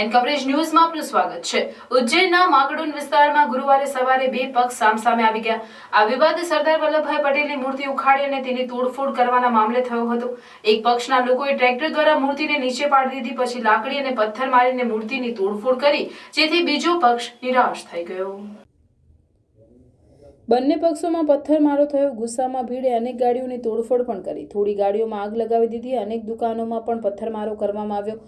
And coverage ન્યૂઝમાં આપનું સ્વાગત છે. ઉજ્જૈનના માગડુન વિસ્તારમાં ગુરુવારે સવારે બે પક્ષ સામસામે આવી ગયા. આ વિવાદ સરદાર વલ્લભભાઈ પટેલની મૂર્તિ ઉખાડી અને તેની તોડફોડ કરવાના મામલે થયો હતો. એક પક્ષના લોકોએ ટ્રેક્ટર દ્વારા મૂર્તિને નીચે પાડી દીધી, પછી લાકડી અને પથ્થર મારીને મૂર્તિની તોડફોડ કરી, જેથી બીજો પક્ષ નિરાશ થઈ ગયો. બંને પક્ષોમાં પથ્થરમારો થયો. ગુસ્સામાં ભીડે અનેક ગાડીઓની તોડફોડ પણ કરી. થોડી ગાડીઓમાં આગ લગાવી દીધી. અનેક દુકાનોમાં પણ પથ્થરમારો કરવામાં આવ્યો.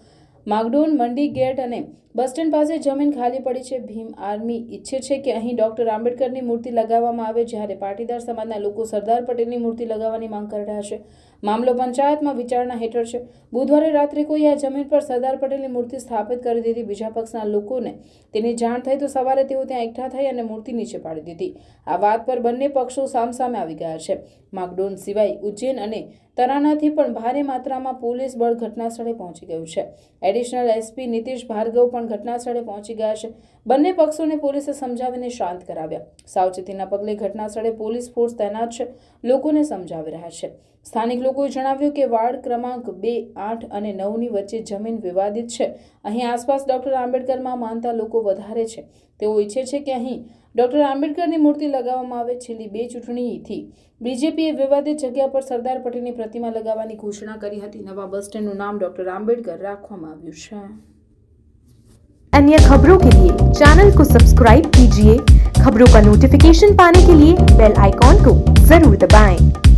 માગડોન, મંડી, ગેટ અને બસ સ્ટેન્ડ પાસે જમીન ખાલી પડી છે. ભીમ આર્મી ઈચ્છે છે કે અહીં ડોક્ટર આંબેડકરની મૂર્તિ લગાવવામાં આવે, જ્યારે પાટીદાર સમાજના લોકો સરદાર પટેલની મૂર્તિ લગાવવાની માંગ કરી રહ્યા છે. મામલો પંચાયતમાં વિચારણા હેઠળ છે. બુધવારે રાત્રે કોઈ આ જમીન પર સરદાર પટેલની મૂર્તિ સ્થાપિત કરી દીધી. બીજા પક્ષના લોકોને તેની જાણ થઈ તો સવારે તેઓ ત્યાં એકઠા થઈ અને મૂર્તિ નીચે પાડી દીધી. આ વાત પર બંને પક્ષો સામસામે આવી ગયા છે. માગડોન સિવાય ઉજ્જૈન અને તરાનાથી પણ ભારે માત્રામાં પોલીસ બળ ઘટના સ્થળે પહોંચી ગયું છે. એડિશનલ એસપી નીતિશ ભાર્ગવ પણ ઘટના સ્થળે પહોંચી ગયા છે. બંને પક્ષોને પોલીસે સમજાવીને શાંત કરાવ્યા. સાવચેતીના પગલે ઘટના સ્થળે પોલીસ ફોર્સ તૈનાત છે. લોકોને સમજાવી રહ્યા છે. સ્થાનિક લોકોએ જણાવ્યું કે વાર્ડ ક્રમાંક બે આઠ અને નવની વચ્ચે જમીન વિવાદિત છે અહીં આસપાસ ડોક્ટર આંબેડકરમાં માનતા લોકો વધારે છે તેઓ ઈચ્છે છે કે અહીં ડોક્ટર આંબેડકરની મૂર્તિ લગાવવામાં આવે છેલ્લી બે ચૂંટણીથી બીજેપીએ વિવાદિત જગ્યા પર સરદાર પટેલની પ્રતિમા લગાવવાની ઘોષણા કરી હતી નવા બસ સ્ટેન્ડનું નામ ડોક્ટર આંબેડકર રાખવામાં આવ્યું છે अन्य खबरों के लिए चैनल को सब्सक्राइब कीजिए खबरों का नोटिफिकेशन पाने के लिए बेल आइकॉन को जरूर दबाएं।